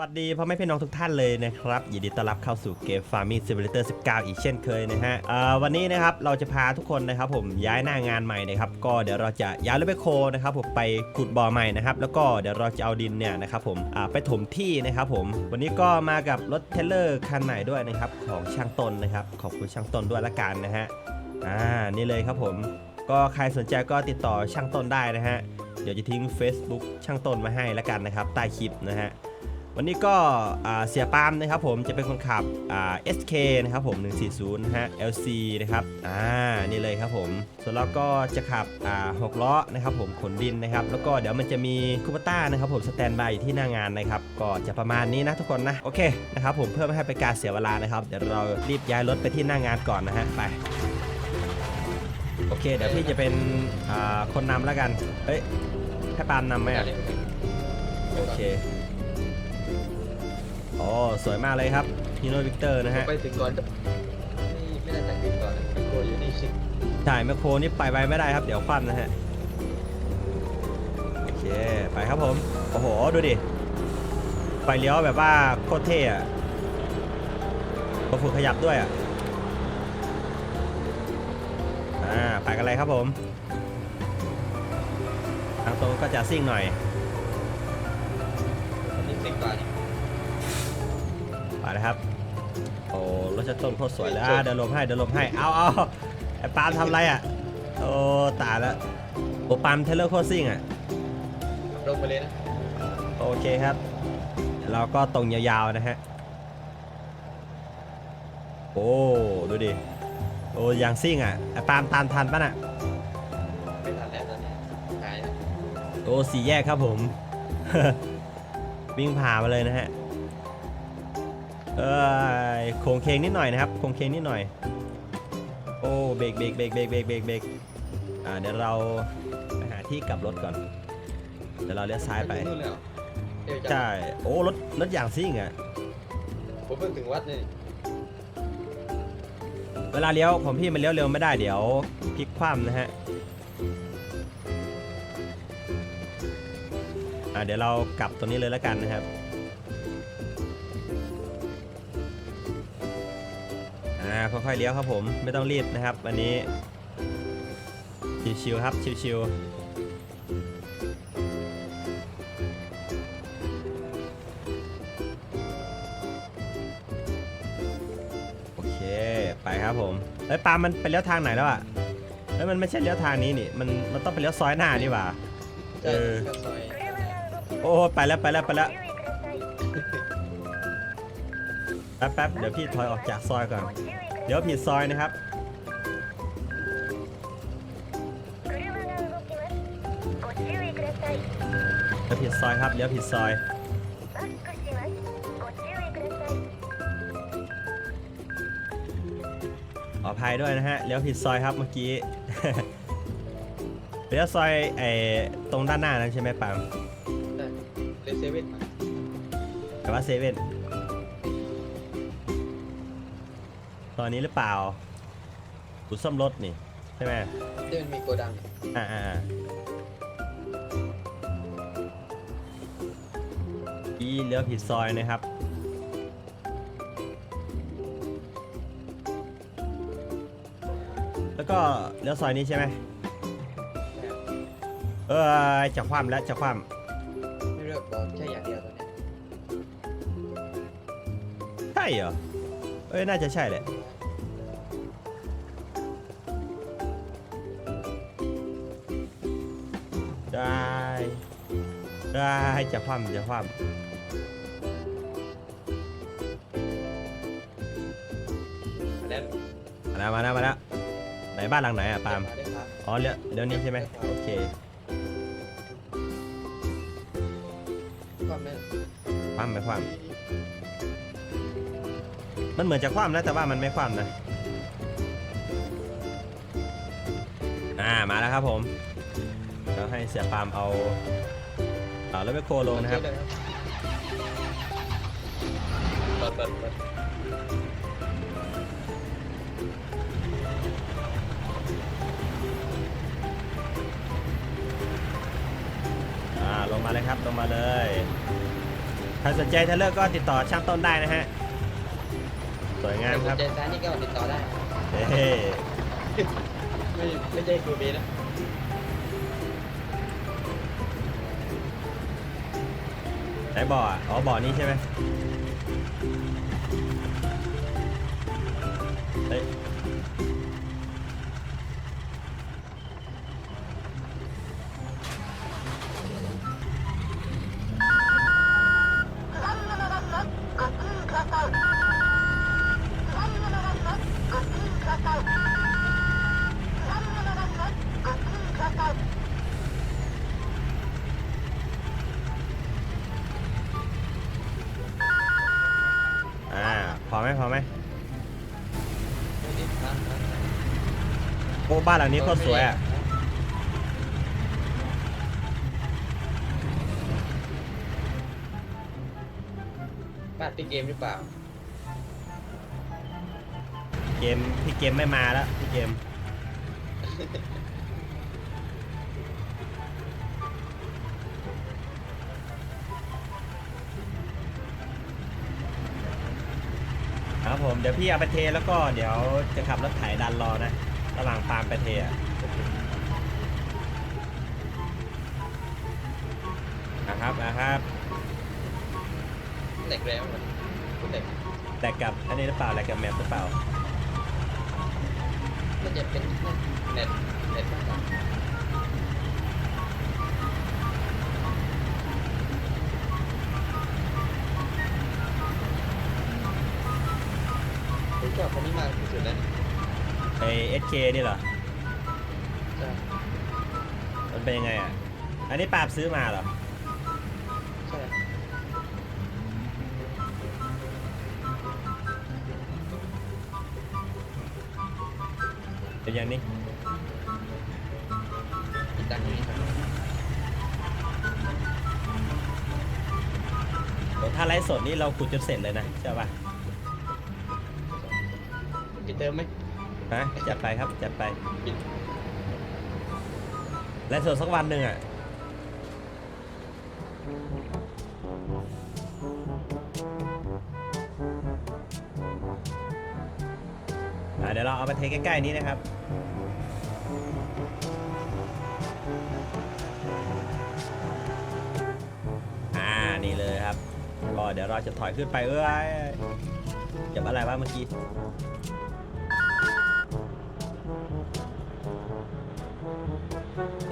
วัสดีพ่อแม่พี่น้องทุกท่านเลยนะครับยินดีต้อนรับเข้าสู่เกม Farming Simulator 19 อีกเช่นเคยนะฮะวันนี้นะครับเราจะพาทุกคนนะครับผมย้ายหน้างานใหม่นะครับก็เดี๋ยวเราจะย้ายรถแบคโคนะครับผมไปขุดบ่อใหม่นะครับแล้วก็เดี๋ยวเราจะเอาดินเนี่ยนะครับผมไปถมที่นะครับผมวันนี้ก็มากับรถเทรลเลอร์คันใหม่ด้วยนะครับของช่างตนนะครับขอบคุณช่างตนด้วยละกันนะฮะอ่านี่เลยครับผมก็ใครสนใจก็ติดต่อช่างต้นได้นะฮะเดี๋ยวจะทิ้ง Facebook ช่างต้นมาให้ล้วกันนะครับใต้คลิปนะฮะ วันนี้ก็อ่าเสียปาล์มนะครับผมจะเป็นคนขับอ่า SK นะครับผม 140นะฮะ LC นะครับอ่านี่เลยครับผม ส่วนเราก็จะขับอ่า6ล้อนะครับผมขนดินนะครับแล้วก็เดี๋ยวมันจะมีคูปต้านะครับผมสแตนบายอยู่ที่หน้างานนะครับก็จะประมาณนี้นะทุกคนนะโอเคนะครับผมเพื่อไม่ให้เป็นการเสียเวลานะครับเดี๋ยวเรารีบย้ายรถไปที่หน้างานก่อนนะฮะไปโอเคเดี๋ยวพี่จะเป็นอ่าคนนำแล้วกันเอ้ยให้ปาล์มนำไหมอะโอเค โอ้สวยมากเลยครับฮีโร่วิกเตอร์นะฮะ ไปถึงก่อนนี่ไม่ได้แต่งถึงก่อนนะไปโกอยู่นี่สิถ่ายแมคโครนี่ไปไวไม่ได้ครับ เดี๋ยวคว่ำนะฮะ โอเค ไปครับผม โอ้โห ดูดิ ไฟเลี้ยวแบบว่าโคตรเท่อะตัวฝึกขยับด้วยอะอ่า ไปกันเลยครับผม ทางตรงก็จะซิ่งหน่อย นี่สิบกว่านี่ ไปเลยครับ โอ้รถจะต้นโคตรสวยเลยอ่าเดี๋ยวลมให้เดี๋ยวลมให้ เอาเอาไอ้ปาล์มทำไรอะ โอ้ตายแล้วโอ้ปาล์มเทเลอร์โคตรซิ่งอะ ลงไปเลยนะ โอเคครับเดี๋ยวเราก็ตรงยาวๆนะฮะ โอ้ ดูดิ โอ้ยางซิ่งอะไอ้ปาล์มตามทันปะน่ะ ไม่ทันแล้วตอนนี้หายแล้ว โอ้สี่แยกครับผม วิ่งผ่ามาเลยนะฮะ เออโค้งเคงนิดหน่อยนะครับโค้งเคงนิดหน่อย โอ้เบรกเบรกเบรกเบรกเบรกเบรกเบรกอ่าเดี๋ยวเราไปหาที่กลับรถก่อน เดี๋ยวเราเลี้ยวซ้ายไปนู่นเลยเหรอเดี๋ยวจะใช่โอ้รถรถอย่างซิ่งอะ ผมเพิ่งถึงวัดนี่เวลาเลี้ยวของพี่มันเลี้ยวเร็วไม่ได้เดี๋ยวพลิกคว่ำนะฮะ อ่าเดี๋ยวเรากลับตัวนี้เลยแล้วกันนะครับ ค่อยๆเลี้ยวครับผมไม่ต้องรีบนะครับวันนี้ชิวๆครับชิวๆโอเคไปครับผมเอ้ยปาล์มมันไปเลี้ยวทางไหนแล้วอะเอ้ยมันไม่ใช่เลี้ยวทางนี้นี่ มัน มันต้องไปเลี้ยวซอยหน้านี่หว่าเอใช่อก็ซอยโอ้ไปแล้วไปแล้วไปแล้ว แป๊บแป๊บเดี๋ยวพี่ถอยออกจากซอยก่อน เดี๋ยวผิดซอยนะครับ เดี๋ยวผิดซอยครับ เดี๋ยวผิดซอย ขออภัยด้วยนะฮะ เลี้ยวผิดซอยครับเมื่อกี้ เลี้ยวซอยไอ้ตรงด้านหน้านั้นใช่ไหมปาล์มได้เลเซเว่นแต่ว่าเซเว่น ตอนนี้หรือเปล่าอุดซ่อมรถนี่ ใช่ไหมที่มันมีโกดังอ่าอ่าอ่าอีเลี้ยวผิดซอยนะครับ แล้วก็เลี้ยวซอยนี้ใช่ไหมเออจะคว่ำแล้วจะคว่ไม่เลือกก่อนแค่อย่างเดียวตอนนี้ำใช่เหรอเอ้ยน่าจะใช่แหละ ได้จะคว่ำจะคว่มาแล้วำมาแล้วมาแล้วมาแล้วไหนบ้านหลังไหนอะปาล์มมาได้ครับอ๋อเลี้ยวเลี้ยวนี้ใช่ไหมโอเคความแม่นคว่ำไม่คว่ำมันเหมือนจะคว่ำนะแต่ว่ามันไม่คว่ำนะอ่ามาแล้วครับผมเราให้เสียปาล์มเอาเอารถแมคโครลงนะครับเปิดเปิดเปิดอ่าลงมาเลยครับลงมาเลยถ้าสนใจเทเลอร์ก็ติดต่อช่างต้นได้นะฮะสวยงามครับเจนแซนนี่ก็ติดต่อได้เฮ้ไม่ไม่ใช่ครูเบนะ ไหนบ่ออะอ๋อบ่อนี้ใช่ไหมเฮ้ย ไหมพอไหมไม่ได้ทำนะโอ้บ้านหลังนี้โคตรสวยอะบ้านพี่เกมหรือเปล่า เกมพี่เกมไม่มาแล้วพี่เกม ผมเดี๋ยวพี่เอาไปเทแล้วก็เดี๋ยวจะขับรถไถดันรอนะระหว่างปาล์มไปเทอะนะครับนะครับเหล็กแล้วมันคุณเหล็กแต่กับอันนี้หรือเปล่าแต่กับแมปหรือเปล่ามันจะเป็นเน็ตเน็ตมา ไอเอสเคนี่เหรอ มันเป็นยังไงอะ อันนี้ปาล์มซื้อมาเหรอ ใช่เป็นอย่างนี้ติดตั้งนี้ครับถ้าไลฟ์สดนี่เราขุดจนเสร็จเลยนะใช่ป่ะปิดเติมไหม ฮะจัดไปครับจัดไปปิดไลฟ์สดสักวันหนึ่งอะอะเดี๋ยวเราเอามาเทใกล้ๆนี้นะครับ อ่า นี่เลยครับ ก็เดี๋ยวเราจะถอยขึ้นไปเอ้ยเก็บอะไรวะเมื่อกี้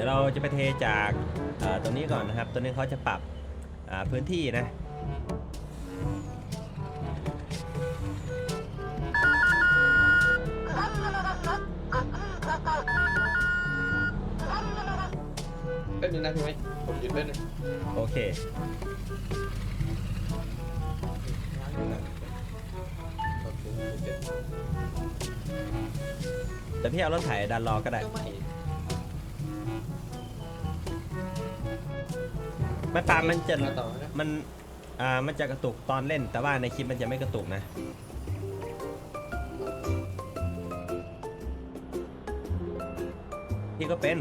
ดี๋ยวเราจะไปเทจากเอ่อตัวนี้ก่อนนะครับ ตัวนี้เขาจะปรับอ่าพื้นที่นะแป๊บนึงนะพี่ไหมผมหยุดแป๊บนึงโอเคแต่พี่เอารถไถดันรอก็ได้ ไม่ปาล์มมันจะมาต่อนะมันอ่ามันจะกระตุกตอนเล่น แต่ว่าในคลิปมันจะไม่กระตุกนะ พี่ก็เป็น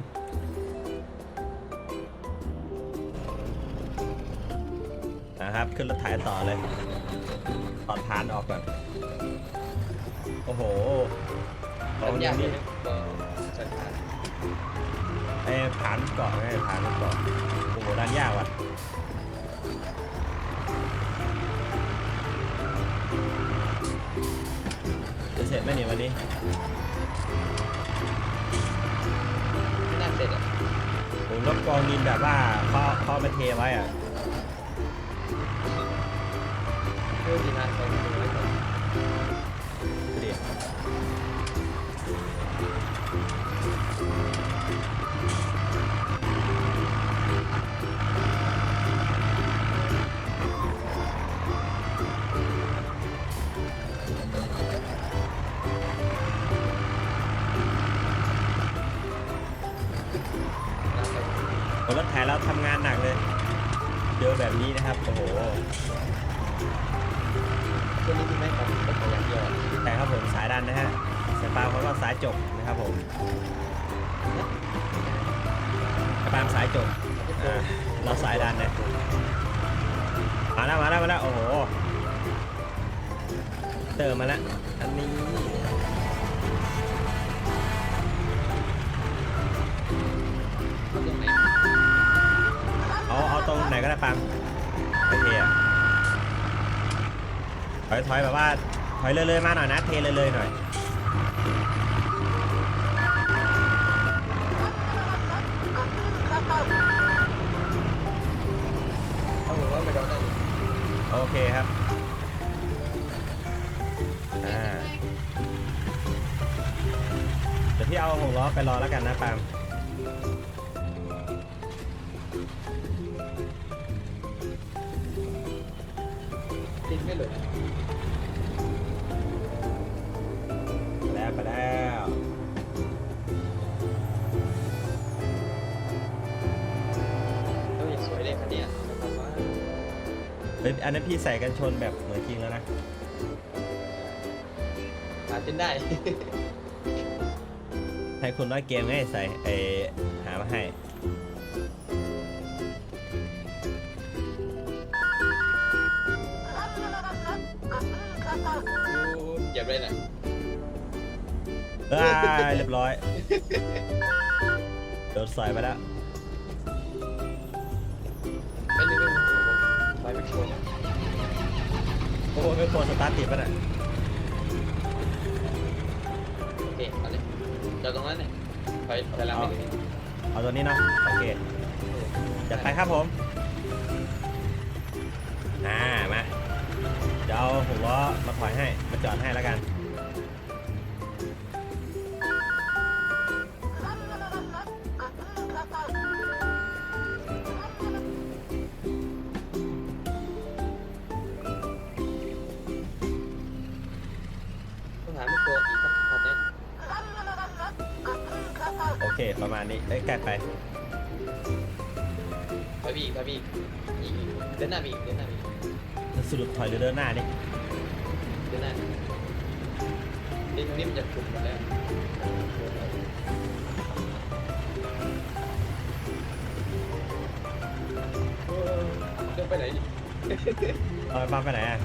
นะครับ ขึ้นรถไถต่อเลยตอนพานออกก่อนโอ้โหตรงทำนี้ยากเลนี่ยนะก็สันทานไอ้ผานเกาะไงผานเกาะ โอ้โหดันยากว่ะจะเสร็จไหมเนี่ยวันนี้ไม่น่าเสร็จอะผมรถกองดินแบบว่าเขาเขามาเทไว้อะเพื่อดีนานไปดูไว้ก่อนดูดิคนายปาล์มเขาก็สายจบนะครับผมสายปาล์มสายจบอ่าเราสายดันเนี่ยมาแล้วมาแล้วมาแล้วโอ้โหเติมมาแล้วอันนี้เอาตรงไหนเอาเอาตรงไหนก็ได้ปาล์มโอเคอะถอยถอยแบบว่าถอยเลยๆมาหน่อยนะเทเลยๆหน่อย โอเคครับอ่าเดี๋ยวพี่เอาหกล้อไปรอแล้วกันนะปาล์มติดไม่หลุด ไปแล้วไปแล้ว เฮ้ยอันนั้นพี่ใส่กันชนแบบเหมือนจริงแล้วนะ หาจนได้ ให้คุณน้อยเกมไงใส่เออหามาให้ เหยียบเลยนะเอ้ยเรียบร้อย โดนสอยไปแล้ว โอ้โหไม่โคสตาร์ทติดป่ะน่ะโอเคเอาเลยจอดตรงนั้นเนี่ยไปไปลำไปเลยเอาตัวนี้เนาะโอเคจัดไปครับผมอ่ามาเดี๋ยวเอาหกล้อมาถอยให้มาจอดให้แล้วกัน ประมาณนี้เอ้ยใกล้ไปไปพี่ไปพี่อีกเดินหน้ามีเดินหน้ามีสรุปถอยหรือเดินหน้าดิเดินหน้านี่ตรงนี้มันจะขุ่นหมดแล้วเดินไปไหนเอาไปปั๊มไปไหนอะ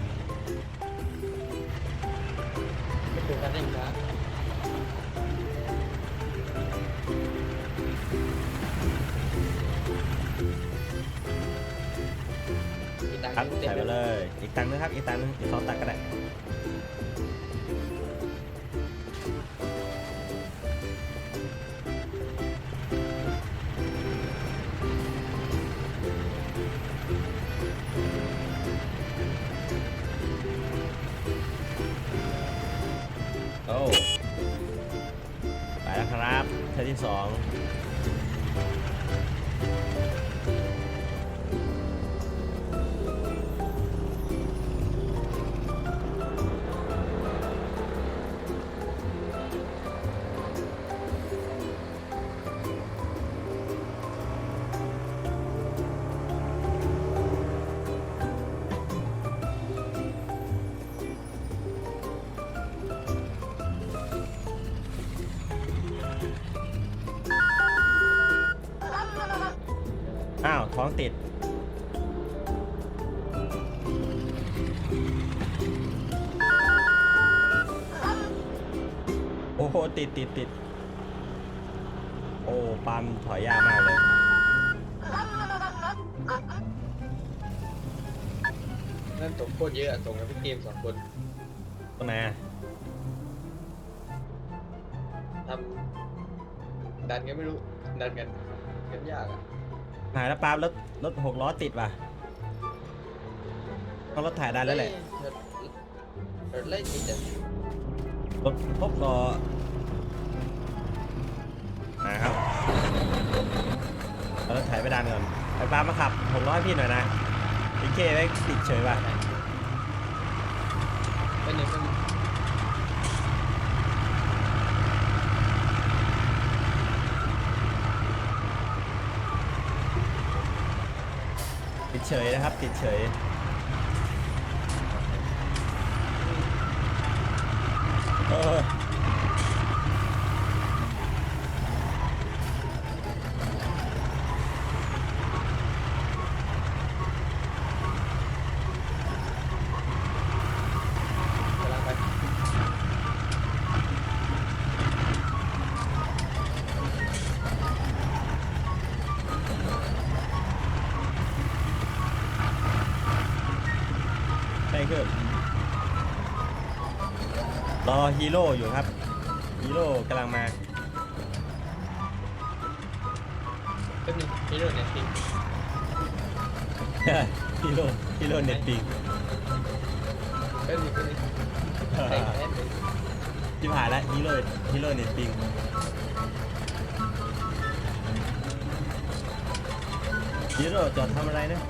ไม่ถูกกันเร่งช้าอีกตัง ครับค์เต็มใส่ไปเลยเลย อีกตังค์นึงครับ อีกตังค์นึงอีกสองตังค์ก็ได้ ติดติดติดโอ้ปั๊มถอยยากมากเลยนั่นตกโคตรเยอะอะส่งกันพี่เกมสองคนตรงไหนอะทำดันกันไม่รู้ ดันกันกันยากอะหายแล้วปั๊มรถรถหกล้อติดว่ะต้องรถถ่ายได้แล้วแหละรถรถไล่ติดอะรถพบรอ นะครับเอารถถ่ายไปดันก่อนไปปั๊มาขับหกล้อให้พี่หน่อยนะพีเคไว้ติดเฉยว่ะเป็นหนึ่งเป็นติดเฉยนะครับ ติดเฉยเออ ฮีโร่อยู่ครับฮีโร่กำลังมาก็มีฮีโร่เนี่ยจริงฮีโร่ฮีโร่เน็ตปิงก็มีก็มีใส่แค่เลยที่ผ่านแล้วฮีโร่ฮีโร่เน็ตปิงฮีโร่จอดทำอะไรนะ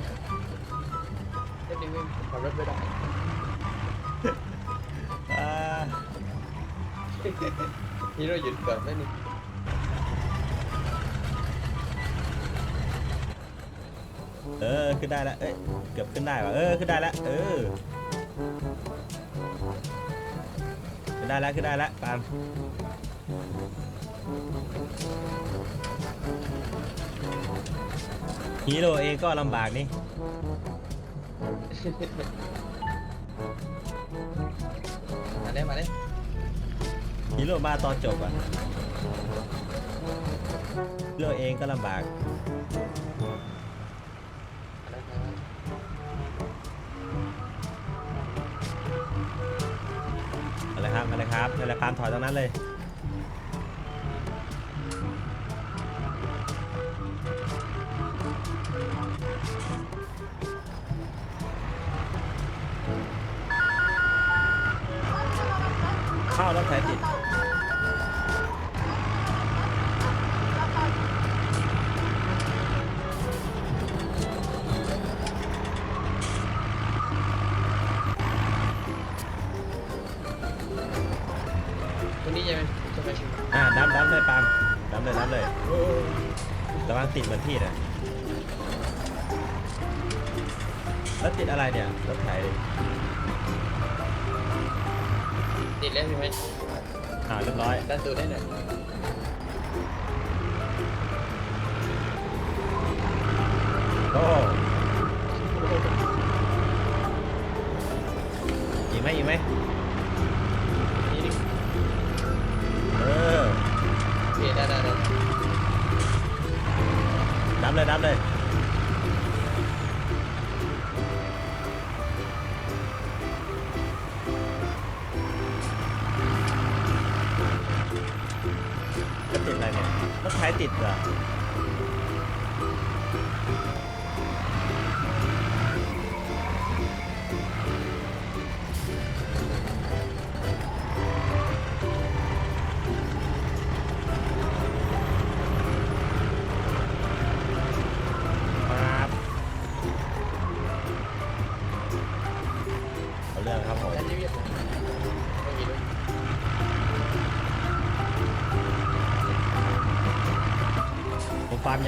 ก็มีวิ่งขับรถไม่ได้ ฮีโร่หยุดก่อนไม่มีเออขึ้นได้แล้วเอ้ยเกือบขึ้นได้ว่ะเออขึ้นได้แล้วเออขึ้นได้แล้วขึ้นได้แล้วปาล์มฮีโร่เองก็ลำบากนี่มาได้มาได้ ฮีโร่มาตอนจบอะฮีโร่เองก็ลำบากมาได้มาได้อะไรครับอะไรครับอะไรปาล์มถอยตรงนั้นเลยเข้ารถไฟติดตัว เหมือนพี่นะแล้วติดอะไรเนี่ยรถไถติดแล้วใช่ไหมอ่าเรียบร้อย ดันตัวได้หน่อยโอ้อีกไหมอีกไหม เลยนับเลย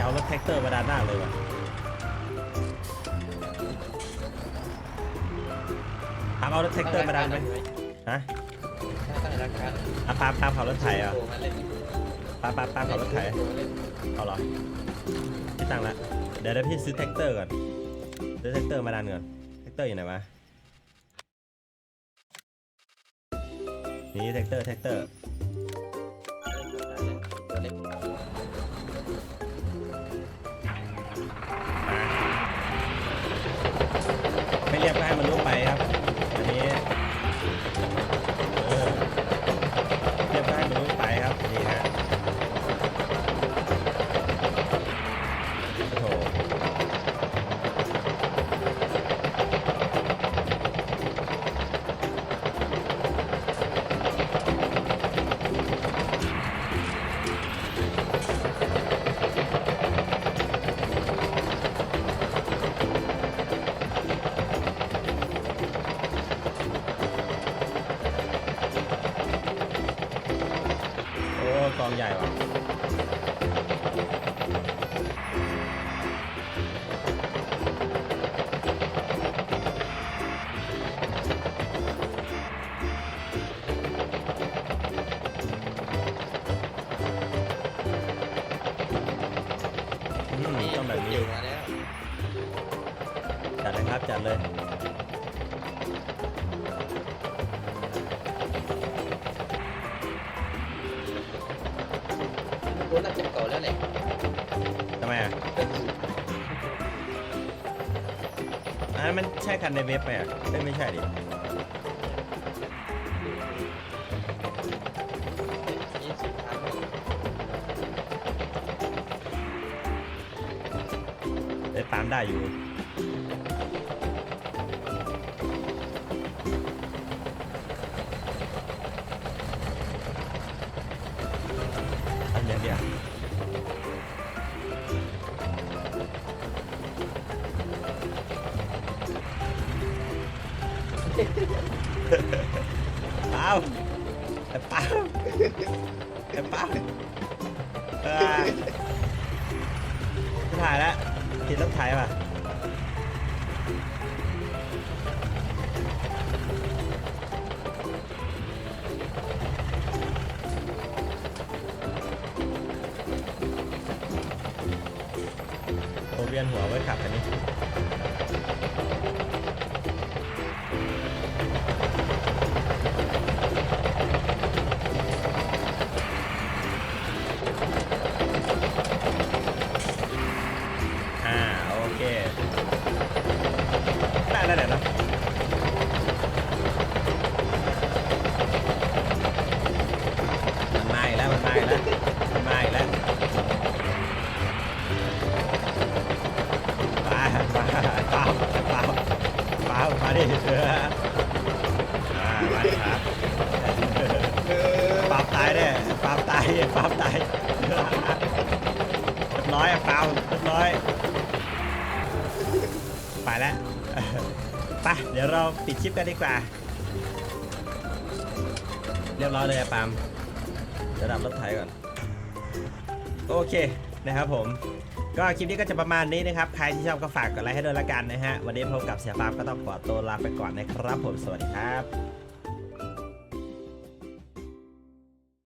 ผมฟารถแท็กเตอร์มาด้านหน้าเลยว่ะทำเอารถแท็กเตอร์มาด้านไหมฮะตั้งราคาอะปาล์มปาล์มขับรถไถอะโอ้มาเล่นปาล์มปาล์มปามขับรถไถเอาเหรอพี่ตั้งละเดี๋ยวเดี๋ยวพี่ซื้อแท็กเตอร์ก่อนซื้อแท็กเตอร์มาด้านก่อนแท็กเตอร์อยู่ไหนวะนี่แท็กเตอร์แท็กเตอร์ ให้มันรู้ไปครับ อันนี้เออเรียกก็ให้มันรู้ไปครับ นี่ฮะโอ้โหโองใหญ่ว่ะันในเว็บไหมอะเอ้ยไม่ใช่ดิยี่สิบครั้งได้ตามได้อยู่ามไอ้ปามไอ้ปามเออถ่ายแล้วกินต้องถ่ายป่ะ อ่ามาเลยครับปราบตายแน่ปราบตายปราบตายเรียบร้อยอะเปล่าเรียบร้อย ไปแล้วไปเดี๋ยวเราปิดคลิปกันดีกว่า เรียบร้อยเลยอะปาล์มเดี๋ยวดับรถไถก่อน โอเคนะครับผม ก็คลิปนี้ก็จะประมาณนี้นะครับ ใครที่ชอบก็ฝากกดไลค์ให้ด้วยละกันนะฮะ วันนี้พบกับเสียปาล์มก็ต้องขอตัวลาไปก่อนนะครับผม สวัสดีครับ